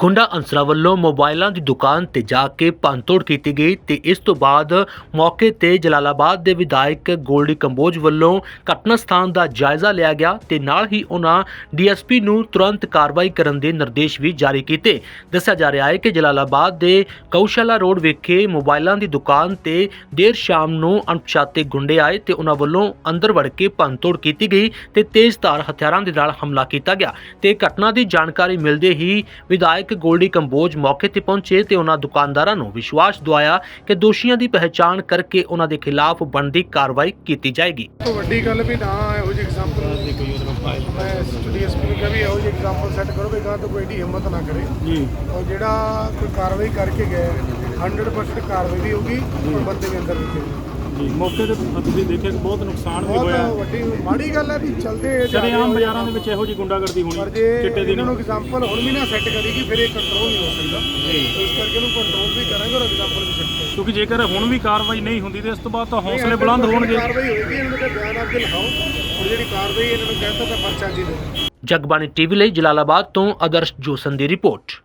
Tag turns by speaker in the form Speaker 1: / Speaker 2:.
Speaker 1: ਗੁੰਡਾ ਅੰਸਰਾਂ ਵੱਲੋਂ ਮੋਬਾਈਲਾਂ ਦੀ ਦੁਕਾਨ ਤੇ ਜਾ ਕੇ ਭੰਨਤੋੜ ਕੀਤੀ ਗਈ ਤੇ ਇਸ ਤੋਂ ਬਾਅਦ ਮੌਕੇ ਤੇ ਜਲਾਲਾਬਾਦ ਦੇ ਵਿਧਾਇਕ ਗੋਲਡੀ ਕੰਬੋਜ ਵੱਲੋਂ ਘਟਨਾ ਸਥਾਨ ਦਾ ਜਾਇਜ਼ਾ ਲਿਆ ਗਿਆ ਤੇ ਨਾਲ ਹੀ ਉਹਨਾਂ ਡੀਐਸਪੀ ਨੂੰ ਤੁਰੰਤ ਕਾਰਵਾਈ ਕਰਨ ਦੇ ਨਿਰਦੇਸ਼ ਵੀ ਜਾਰੀ ਕੀਤੇ। ਦੱਸਿਆ ਜਾ ਰਿਹਾ ਹੈ ਕਿ ਜਲਾਲਾਬਾਦ ਦੇ ਕੌਸ਼ਾਲਾ ਰੋਡ ਵਿਖੇ ਮੋਬਾਈਲਾਂ ਦੀ ਦੁਕਾਨ ਤੇ ਦੇਰ ਸ਼ਾਮ ਨੂੰ ਅਣਪਛਾਤੇ ਗੁੰਡੇ ਆਏ ਤੇ ਉਹਨਾਂ ਵੱਲੋਂ ਅੰਦਰ ਵੜ ਕੇ ਭੰਨਤੋੜ ਕੀਤੀ ਗਈ ਤੇ ਧਾਰ ਹਥਿਆਰਾਂ ਦੇ ਨਾਲ ਹਮਲਾ ਕੀਤਾ ਗਿਆ। ਤੇ ਘਟਨਾ ਦੀ ਜਾਣਕਾਰੀ ਮਿਲਦੇ ਹੀ ਵਿਧਾਇਕ ਗੋਲਡੀ ਕੰਬੋਜ ਮੌਕੇ ਤੇ ਪਹੁੰਚੇ ਤੇ ਉਹਨਾਂ ਦੁਕਾਨਦਾਰਾਂ ਨੂੰ ਵਿਸ਼ਵਾਸ ਦਿਵਾਇਆ ਕਿ ਦੋਸ਼ੀਆਂ ਦੀ ਪਹਿਚਾਣ ਕਰਕੇ ਉਹਨਾਂ ਦੇ ਖਿਲਾਫ ਬਣਦੀ ਕਾਰਵਾਈ ਕੀਤੀ ਜਾਏਗੀ।
Speaker 2: ਤੋਂ ਵੱਡੀ ਗੱਲ ਵੀ ਨਾ ਇਹੋ ਜਿਹੀ ਐਗਜ਼ਾਮਪਲ ਮੈਂ ਡੀਐਸਪੀ ਨੂੰ ਕਿਹਾ ਵੀ ਇਹੋ ਜਿਹੀ ਐਗਜ਼ਾਮਪਲ ਸੈੱਟ ਕਰੋ ਵੀ ਤੋਂ ਕੋਈ ਏਡੀ ਹਿੰਮਤ ਨਾ ਕਰੇ।
Speaker 3: ਜੀ।
Speaker 2: ਔਰ ਜਿਹੜਾ ਕੋਈ ਕਾਰਵਾਈ ਕਰਕੇ ਹੈ, 100% ਕਾਰਵਾਈ ਵੀ ਹੋਊਗੀ ਔਰ ਬੰਦੇ ਵੀ ਅੰਦਰ
Speaker 3: ਜੀ ਮੌਕੇ ਤੇ ਤੁਸੀਂ ਦੇਖਿਆ ਕਿ ਬਹੁਤ ਨੁਕਸਾਨ ਵੀ ਹੋਇਆ।
Speaker 2: ਬਹੁਤ ਵੱਡੀ ਮਾੜੀ ਗੱਲ ਹੈ ਵੀ ਚਲਦੇ ਜਾ ਰਹੇ।
Speaker 3: ਬਾਜ਼ਾਰਾਂ ਦੇ ਵਿੱਚ ਇਹੋ ਜੀ ਗੁੰਡਾਗਰਦੀ
Speaker 2: ਪਰ
Speaker 3: ਹੋਣੀ
Speaker 2: ਜੇ
Speaker 3: ਚਿੱਟੇ ਦੀ
Speaker 2: ਇਹਨਾਂ ਨੂੰ ਐਗਜ਼ਾਮਪਲ ਹੁਣ ਵੀ ਨਾ ਸੈੱਟ ਕਰੇਗੀ ਫਿਰ ਇਹ ਕੰਟਰੋਲ ਨਹੀਂ ਹੋ ਸਕਦਾ।
Speaker 3: ਜੀ
Speaker 2: ਇਸ ਕਰਕੇ ਇਹਨੂੰ ਕੰਟਰੋਲ ਵੀ ਕਰਾਂਗੇ ਔਰ ਐਗਜ਼ਾਮਪਲ ਵੀ ਸੈੱਟ ਕਰਾਂਗੇ।
Speaker 3: ਕਿਉਂਕਿ ਜੇਕਰ ਹੁਣ ਵੀ ਕਾਰਵਾਈ ਨਹੀਂ ਹੁੰਦੀ ਤੇ ਇਸ ਤੋਂ ਬਾਅਦ ਤਾਂ ਹੌਸਲੇ ਬੁਲੰਦ ਹੋਣਗੇ।
Speaker 2: ਕਾਰਵਾਈ ਹੋਏਗੀ ਇਹਨਾਂ ਦੇ ਬਿਆਨ ਆਪਦੇ ਲਿਖਾਓ। ਔਰ ਜਿਹੜੀ ਕਾਰਵਾਈ ਇਹਨਾਂ ਨੂੰ ਕਹਿਤਾ ਤਾਂ ਪਰਚਾ ਜੀ ਦੇ
Speaker 1: ਜਗਬਾਣੀ ਟੀਵੀ ਲਈ ਜਲਾਲਾਬਾਦ ਤੋਂ ਆਦਰਸ਼ ਜੋਸਨ ਦੀ ਰਿਪੋਰਟ।